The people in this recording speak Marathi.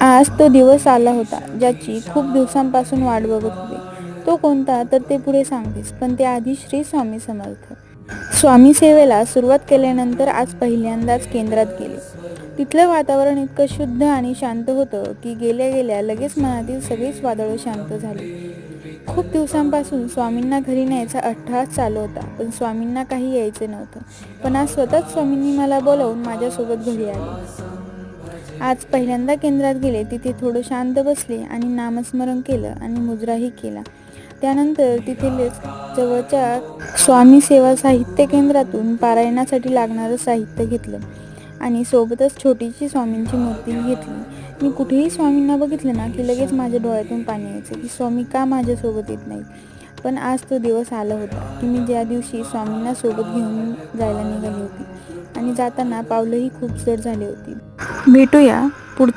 आज तो दिवस आला होता ज्याची खूप दिवसांपासून वाट बघत होते. तो कोणता तर ते पुढे सांगतेस पण ते आधी श्री स्वामी समर्थ. स्वामी सेवेला सुरुवात केल्यानंतर आज पहिल्यांदाच केंद्रात गेले. तिथलं वातावरण इतकं शुद्ध आणि शांत होतं की गेल्या गेल्या लगेच मनातील सगळीच वादळं शांत झाली. खूप दिवसांपासून स्वामींना घरी न्यायचा अट्टहास चालू होता पण स्वामींना काही यायचं नव्हतं. पण आज स्वतःच स्वामींनी मला बोलावून माझ्यासोबत घरी आले. आज पहिल्यांदा केंद्रात गेले तिथे थोडं शांत बसले आणि नामस्मरण केलं आणि मुजराही केला. त्यानंतर तिथे जवळच्या स्वामी सेवा साहित्य केंद्रातून पारायणासाठी लागणारं साहित्य घेतलं आणि सोबतच छोटीशी स्वामींची मूर्ती घेतली. मी कुठेही स्वामींना बघितलं ना की लगेच माझ्या डोळ्यातून पाणी यायचं की स्वामी का माझ्यासोबत येत नाहीत? पण आज तो दिवस आला होता. की मी ज्या दिवशी स्वामींना सोबत घेऊन जायला निघाली होती. आणि जाताना पावलंही खूप जड झाली होती. भेटूया पुढच्या